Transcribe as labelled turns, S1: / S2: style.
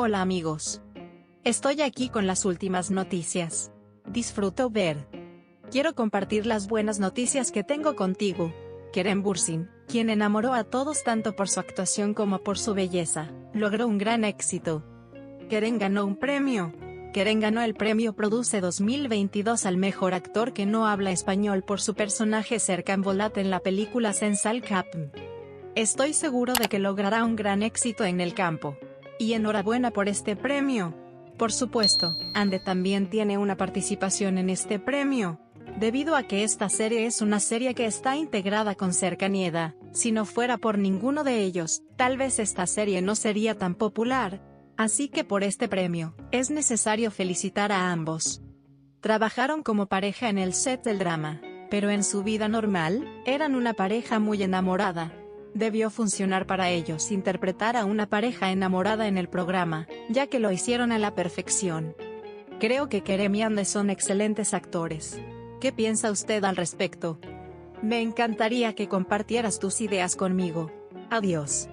S1: Hola amigos. Estoy aquí con las últimas noticias. Disfruto ver. Quiero compartir las buenas noticias que tengo contigo. Kerem Bursin, quien enamoró a todos tanto por su actuación como por su belleza, logró un gran éxito. Kerem ganó un premio. Kerem ganó el premio Produce 2022 al mejor actor que no habla español por su personaje Serkan Volat en la película Sensal Capm. Estoy seguro de que logrará un gran éxito en el campo. Y enhorabuena por este premio. Por supuesto, Ande también tiene una participación en este premio. Debido a que esta serie es una serie que está integrada con cercanía, si no fuera por ninguno de ellos, tal vez esta serie no sería tan popular. Así que por este premio, es necesario felicitar a ambos. Trabajaron como pareja en el set del drama, pero en su vida normal, eran una pareja muy enamorada, debió funcionar para ellos interpretar a una pareja enamorada en el programa, ya que lo hicieron a la perfección. Creo que Kerem y son excelentes actores. ¿Qué piensa usted al respecto? Me encantaría que compartieras tus ideas conmigo. Adiós.